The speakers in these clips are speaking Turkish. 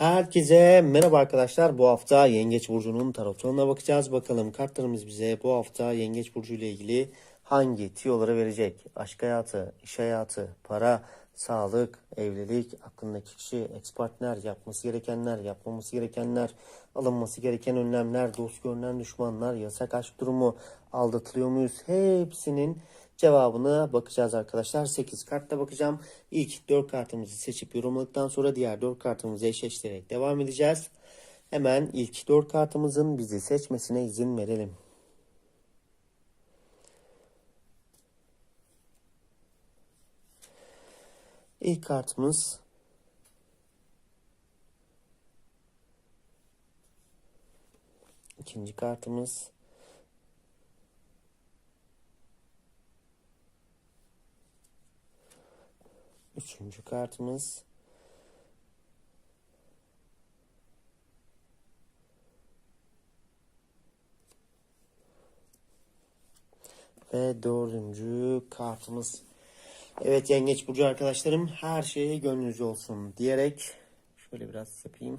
Herkese merhaba arkadaşlar. Bu hafta Yengeç Burcu'nun tarotuna bakacağız. Bakalım kartlarımız bize bu hafta Yengeç Burcu ile ilgili hangi tiyoları verecek? Aşk hayatı, iş hayatı, para, sağlık, evlilik, aklındaki kişi, ex partner, yapması gerekenler, yapmaması gerekenler, alınması gereken önlemler, dost görünen düşmanlar, yasak aşk durumu, aldatılıyor muyuz? Hepsinin cevabına bakacağız arkadaşlar. 8 kartla bakacağım. İlk 4 kartımızı seçip yorumladıktan sonra diğer 4 kartımızı eşleştirerek devam edeceğiz. Hemen ilk 4 kartımızın bizi seçmesine izin verelim. İlk kartımız ikinci kartımız Üçüncü kartımız. Ve dördüncü kartımız. Evet Yengeç Burcu arkadaşlarım her şeye gönlünüzce olsun diyerek şöyle biraz yapayım.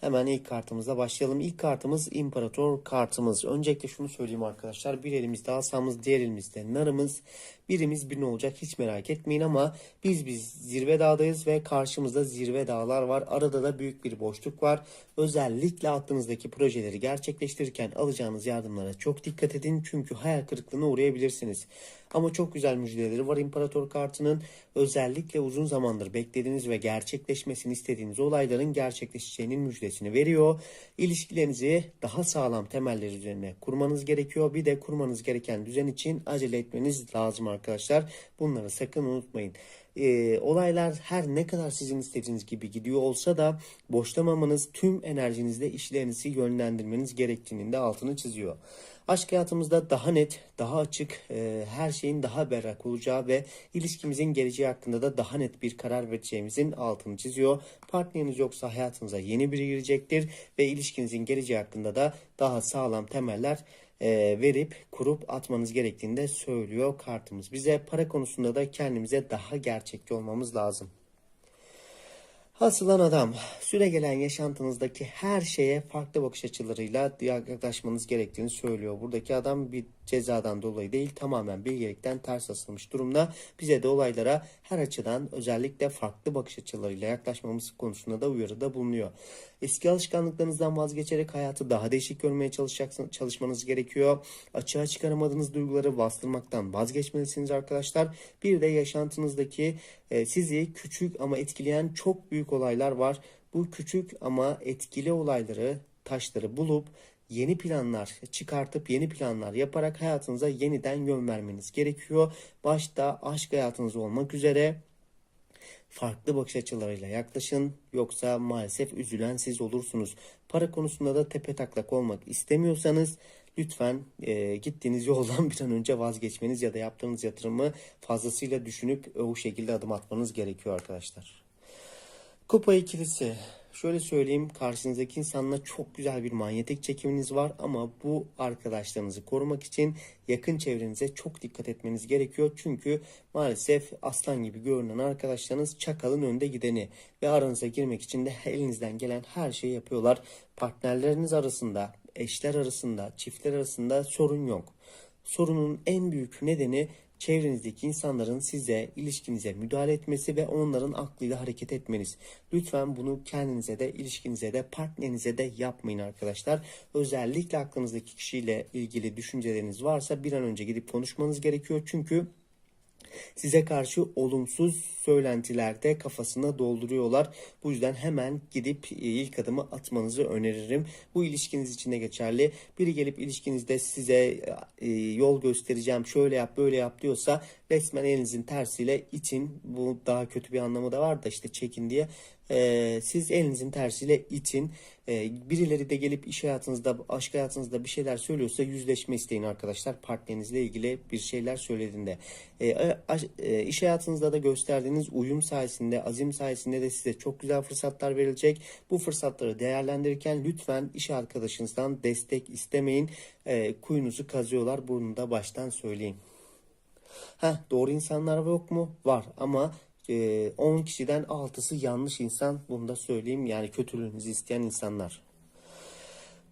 Hemen ilk kartımıza başlayalım. İlk kartımız İmparator kartımız. Öncelikle şunu söyleyeyim arkadaşlar. Bir elimizde asamız, diğer elimizde narımız. Birimiz bir ne olacak hiç merak etmeyin ama biz biz zirve dağdayız ve karşımızda zirve dağlar var. Arada da büyük bir boşluk var. Özellikle aklınızdaki projeleri gerçekleştirirken alacağınız yardımlara çok dikkat edin. Çünkü hayal kırıklığına uğrayabilirsiniz. Ama çok güzel müjdeleri var İmparator kartının. Özellikle uzun zamandır beklediğiniz ve gerçekleşmesini istediğiniz olayların gerçekleşeceğinin müjdesini veriyor. İlişkilerinizi daha sağlam temeller üzerine kurmanız gerekiyor. Bir de kurmanız gereken düzen için acele etmeniz lazım. Bunları sakın unutmayın. Ee, olaylar her ne kadar sizin istediğiniz gibi gidiyor olsa da boşlamamanız, tüm enerjinizle işlerinizi yönlendirmeniz gerektiğinin de altını çiziyor. Aşk hayatımızda daha net, daha açık, e, her şeyin daha berrak olacağı ve ilişkimizin geleceği hakkında da daha net bir karar vereceğimizin altını çiziyor. Partneriniz yoksa hayatınıza yeni biri girecektir ve ilişkinizin geleceği hakkında da daha sağlam temeller e, verip kurup atmanız gerektiğini de söylüyor kartımız. Bize para konusunda da kendimize daha gerçekçi olmamız lazım. Hasılan adam, süre gelen yaşantınızdaki her şeye farklı bakış açılarıyla yaklaşmanız gerektiğini söylüyor. Buradaki adam bir cezadan dolayı değil tamamen bilgelikten ters asılmış durumda. Bize de olaylara her açıdan özellikle farklı bakış açılarıyla yaklaşmamız konusunda da uyarıda bulunuyor. Eski alışkanlıklarınızdan vazgeçerek hayatı daha değişik görmeye çalışmanız gerekiyor. Açığa çıkaramadığınız duyguları bastırmaktan vazgeçmelisiniz arkadaşlar. Bir de yaşantınızdaki e, sizi küçük ama etkileyen çok büyük olaylar var. Bu küçük ama etkili olayları, taşları bulup yeni planlar çıkartıp yeni planlar yaparak hayatınıza yeniden yön vermeniz gerekiyor. Başta aşk hayatınız olmak üzere farklı bakış açılarıyla yaklaşın yoksa maalesef üzülen siz olursunuz. Para konusunda da tepe taklak olmak istemiyorsanız lütfen e, gittiğiniz yoldan bir an önce vazgeçmeniz ya da yaptığınız yatırımı fazlasıyla düşünüp o şekilde adım atmanız gerekiyor arkadaşlar. Kupa ikilisi. Şöyle söyleyeyim karşınızdaki insanla çok güzel bir manyetik çekiminiz var ama bu arkadaşlarınızı korumak için yakın çevrenize çok dikkat etmeniz gerekiyor. Çünkü maalesef aslan gibi görünen arkadaşlarınız çakalın önde gideni ve aranıza girmek için de elinizden gelen her şeyi yapıyorlar. Partnerleriniz arasında, eşler arasında, çiftler arasında sorun yok. Sorunun en büyük nedeni çevrenizdeki insanların size, ilişkinize müdahale etmesi ve onların aklıyla hareket etmeniz. Lütfen bunu kendinize de, ilişkinize de, partnerinize de yapmayın arkadaşlar. Özellikle aklınızdaki kişiyle ilgili düşünceleriniz varsa bir an önce gidip konuşmanız gerekiyor. Çünkü size karşı olumsuz söylentilerde kafasına dolduruyorlar. Bu yüzden hemen gidip e, ilk adımı atmanızı öneririm. Bu ilişkiniz için de geçerli. Biri gelip ilişkinizde size e, yol göstereceğim, şöyle yap, böyle yap diyorsa resmen elinizin tersiyle itin. Bu daha kötü bir anlamı da var da işte çekin diye. Ee, siz elinizin tersiyle itin. Ee, birileri de gelip iş hayatınızda, aşk hayatınızda bir şeyler söylüyorsa yüzleşme isteyin arkadaşlar. Partnerinizle ilgili bir şeyler söylediğinde. Ee, e, iş hayatınızda da gösterdiğiniz uyum sayesinde, azim sayesinde de size çok güzel fırsatlar verilecek. Bu fırsatları değerlendirirken lütfen iş arkadaşınızdan destek istemeyin. Ee, kuyunuzu kazıyorlar. Bunu da baştan söyleyeyim. Ha doğru insanlar yok mu? Var ama e, 10 kişiden 6'sı yanlış insan. Bunu da söyleyeyim. Yani kötülüğünüzü isteyen insanlar.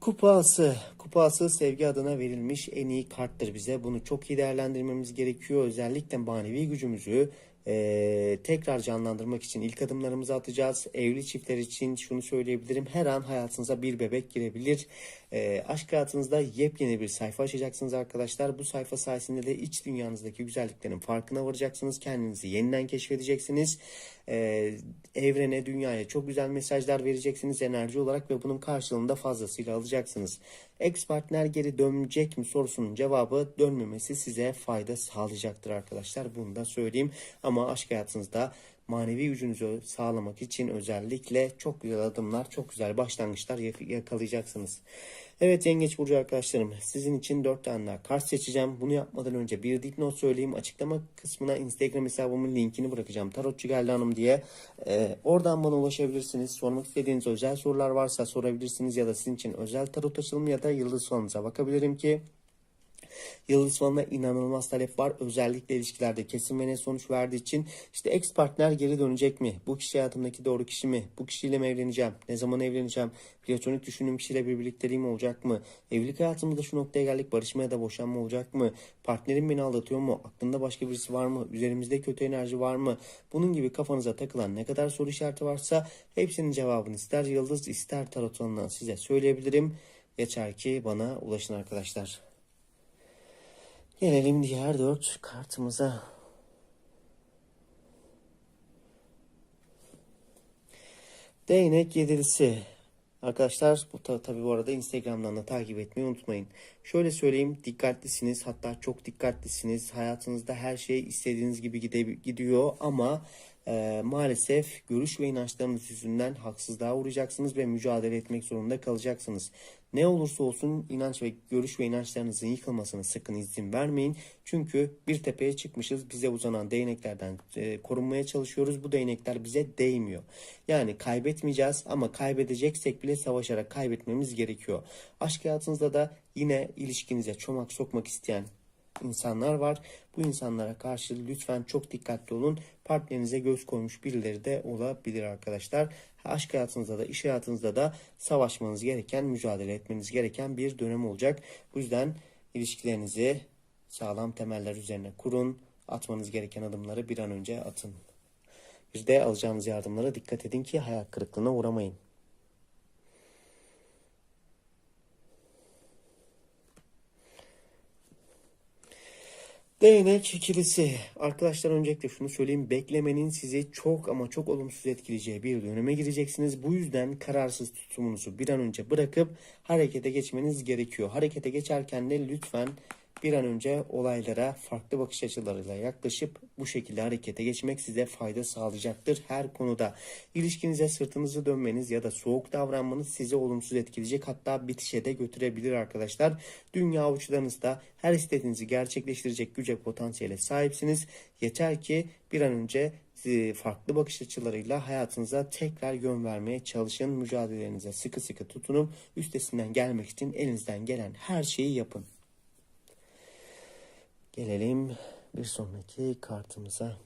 Kupası. Kupası sevgi adına verilmiş en iyi karttır bize. Bunu çok iyi değerlendirmemiz gerekiyor. Özellikle manevi gücümüzü e, tekrar canlandırmak için ilk adımlarımızı atacağız. Evli çiftler için şunu söyleyebilirim. Her an hayatınıza bir bebek girebilir. E, aşk hayatınızda yepyeni bir sayfa açacaksınız arkadaşlar. Bu sayfa sayesinde de iç dünyanızdaki güzelliklerin farkına varacaksınız. Kendinizi yeniden keşfedeceksiniz. E, evrene, dünyaya çok güzel mesajlar vereceksiniz enerji olarak ve bunun karşılığında fazlasıyla alacaksınız. Ex partner geri dönecek mi sorusunun cevabı dönmemesi size fayda sağlayacaktır arkadaşlar. Bunu da söyleyeyim. Aşk hayatınızda manevi gücünüzü sağlamak için özellikle çok güzel adımlar, çok güzel başlangıçlar yak- yakalayacaksınız. Evet Yengeç Burcu arkadaşlarım sizin için 4 tane daha kart seçeceğim. Bunu yapmadan önce bir dipnot söyleyeyim. Açıklama kısmına Instagram hesabımın linkini bırakacağım. Tarotçu Geldi Hanım diye. Ee, oradan bana ulaşabilirsiniz. Sormak istediğiniz özel sorular varsa sorabilirsiniz ya da sizin için özel tarot açılımı ya da yıldız falanıza bakabilirim ki Yıldız falına inanılmaz talep var. Özellikle ilişkilerde kesin ve net sonuç verdiği için işte ex partner geri dönecek mi? Bu kişi hayatımdaki doğru kişi mi? Bu kişiyle mi evleneceğim? Ne zaman evleneceğim? Platonik düşündüğüm kişiyle bir birlikteliğim olacak mı? Evlilik hayatımda şu noktaya geldik. Barışma ya da boşanma olacak mı? Partnerim beni aldatıyor mu? Aklında başka birisi var mı? Üzerimizde kötü enerji var mı? Bunun gibi kafanıza takılan ne kadar soru işareti varsa hepsinin cevabını ister yıldız ister tarot size söyleyebilirim. Yeter ki bana ulaşın arkadaşlar. Gelelim diğer dört kartımıza. Değnek yedilisi. Arkadaşlar bu ta, tabii bu arada Instagram'dan da takip etmeyi unutmayın. Şöyle söyleyeyim dikkatlisiniz hatta çok dikkatlisiniz. Hayatınızda her şey istediğiniz gibi gide, gidiyor ama e, maalesef görüş ve inançlarınız yüzünden haksızlığa uğrayacaksınız ve mücadele etmek zorunda kalacaksınız. Ne olursa olsun inanç ve görüş ve inançlarınızın yıkılmasına sakın izin vermeyin. Çünkü bir tepeye çıkmışız. Bize uzanan değneklerden e, korunmaya çalışıyoruz. Bu değnekler bize değmiyor. Yani kaybetmeyeceğiz ama kaybedeceksek bile savaşarak kaybetmemiz gerekiyor. Aşk hayatınızda da yine ilişkinize çomak sokmak isteyen insanlar var. Bu insanlara karşı lütfen çok dikkatli olun. Partnerinize göz koymuş birileri de olabilir arkadaşlar. Aşk hayatınızda da iş hayatınızda da savaşmanız gereken, mücadele etmeniz gereken bir dönem olacak. Bu yüzden ilişkilerinizi sağlam temeller üzerine kurun. Atmanız gereken adımları bir an önce atın. Bir de alacağınız yardımlara dikkat edin ki hayal kırıklığına uğramayın. Değnek ikilisi. Arkadaşlar öncelikle şunu söyleyeyim. Beklemenin sizi çok ama çok olumsuz etkileyeceği bir döneme gireceksiniz. Bu yüzden kararsız tutumunuzu bir an önce bırakıp harekete geçmeniz gerekiyor. Harekete geçerken de lütfen bir an önce olaylara farklı bakış açılarıyla yaklaşıp bu şekilde harekete geçmek size fayda sağlayacaktır her konuda. İlişkinize sırtınızı dönmeniz ya da soğuk davranmanız sizi olumsuz etkileyecek hatta bitişe de götürebilir arkadaşlar. Dünya avuçlarınızda her istediğinizi gerçekleştirecek güce potansiyele sahipsiniz. Yeter ki bir an önce e, farklı bakış açılarıyla hayatınıza tekrar yön vermeye çalışın. Mücadelelerinize sıkı sıkı tutunun. Üstesinden gelmek için elinizden gelen her şeyi yapın. Gelelim bir sonraki kartımıza.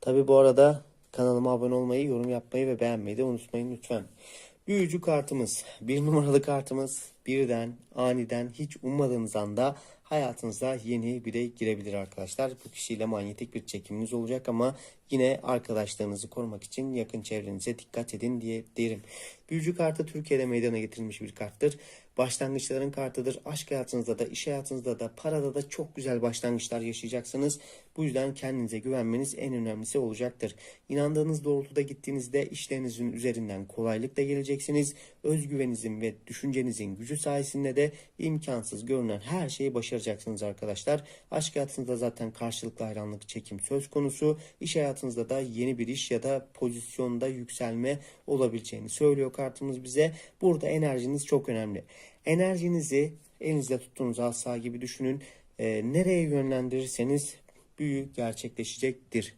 Tabi bu arada kanalıma abone olmayı, yorum yapmayı ve beğenmeyi de unutmayın lütfen. Büyücü kartımız, bir numaralı kartımız birden, aniden, hiç ummadığınız anda hayatınıza yeni biri girebilir arkadaşlar. Bu kişiyle manyetik bir çekiminiz olacak ama yine arkadaşlarınızı korumak için yakın çevrenize dikkat edin diye derim. Büyücü kartı Türkiye'de meydana getirilmiş bir karttır. Başlangıçların kartıdır. Aşk hayatınızda da, iş hayatınızda da, parada da çok güzel başlangıçlar yaşayacaksınız. Bu yüzden kendinize güvenmeniz en önemlisi olacaktır. İnandığınız doğrultuda gittiğinizde işlerinizin üzerinden kolaylıkla geleceksiniz. Özgüveninizin ve düşüncenizin gücü sayesinde de imkansız görünen her şeyi başaracaksınız arkadaşlar. Aşk hayatınızda zaten karşılıklı hayranlık çekim söz konusu. İş hayatınızda da yeni bir iş ya da pozisyonda yükselme olabileceğini söylüyor kartımız bize. Burada enerjiniz çok önemli. Enerjinizi elinizde tuttuğunuz asa gibi düşünün. Ee, nereye yönlendirirseniz büyü gerçekleşecektir.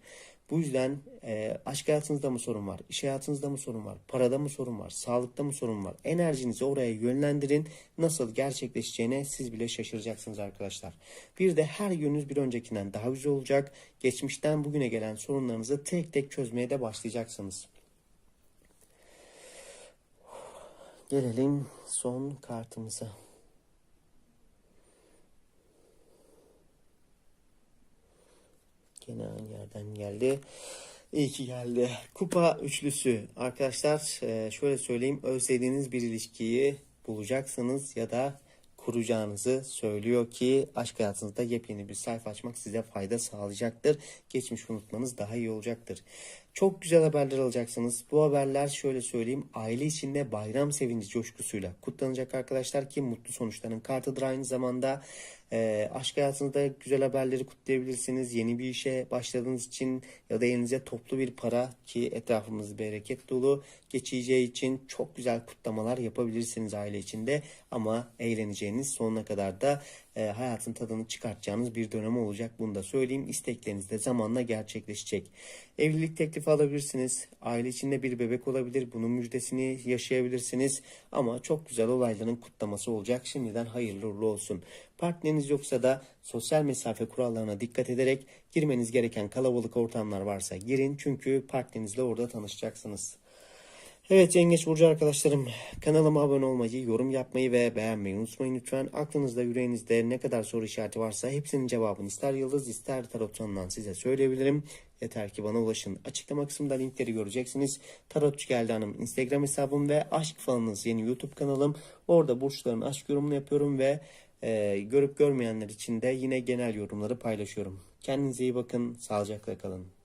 Bu yüzden e, aşk hayatınızda mı sorun var? İş hayatınızda mı sorun var? Parada mı sorun var? Sağlıkta mı sorun var? Enerjinizi oraya yönlendirin. Nasıl gerçekleşeceğine siz bile şaşıracaksınız arkadaşlar. Bir de her gününüz bir öncekinden daha güzel olacak. Geçmişten bugüne gelen sorunlarınızı tek tek çözmeye de başlayacaksınız. Gelelim son kartımıza. Gene aynı yerden geldi. İyi ki geldi. Kupa üçlüsü. Arkadaşlar e, şöyle söyleyeyim. Özlediğiniz bir ilişkiyi bulacaksınız ya da kuracağınızı söylüyor ki aşk hayatınızda yepyeni bir sayfa açmak size fayda sağlayacaktır. Geçmiş unutmanız daha iyi olacaktır. Çok güzel haberler alacaksınız. Bu haberler şöyle söyleyeyim aile içinde bayram sevinci coşkusuyla kutlanacak arkadaşlar ki mutlu sonuçların kartıdır aynı zamanda. E, aşk hayatınızda güzel haberleri kutlayabilirsiniz. Yeni bir işe başladığınız için ya da elinize toplu bir para ki etrafımız bereket dolu geçeceği için çok güzel kutlamalar yapabilirsiniz aile içinde. Ama eğleneceğiniz sonuna kadar da e, hayatın tadını çıkartacağınız bir dönem olacak. Bunu da söyleyeyim. İstekleriniz de zamanla gerçekleşecek. Evlilik teklifi alabilirsiniz. Aile içinde bir bebek olabilir. Bunun müjdesini yaşayabilirsiniz. Ama çok güzel olayların kutlaması olacak. Şimdiden hayırlı uğurlu olsun. Partneriniz yoksa da sosyal mesafe kurallarına dikkat ederek girmeniz gereken kalabalık ortamlar varsa girin. Çünkü partnerinizle orada tanışacaksınız. Evet Yengeç Burcu arkadaşlarım kanalıma abone olmayı, yorum yapmayı ve beğenmeyi unutmayın lütfen. Aklınızda yüreğinizde ne kadar soru işareti varsa hepsinin cevabını ister yıldız ister tarotçandan size söyleyebilirim. Yeter ki bana ulaşın. Açıklama kısmında linkleri göreceksiniz. Tarotçu Geldi Hanım Instagram hesabım ve Aşk Falanız yeni YouTube kanalım. Orada burçların aşk yorumunu yapıyorum ve e, görüp görmeyenler için de yine genel yorumları paylaşıyorum. Kendinize iyi bakın. Sağlıcakla kalın.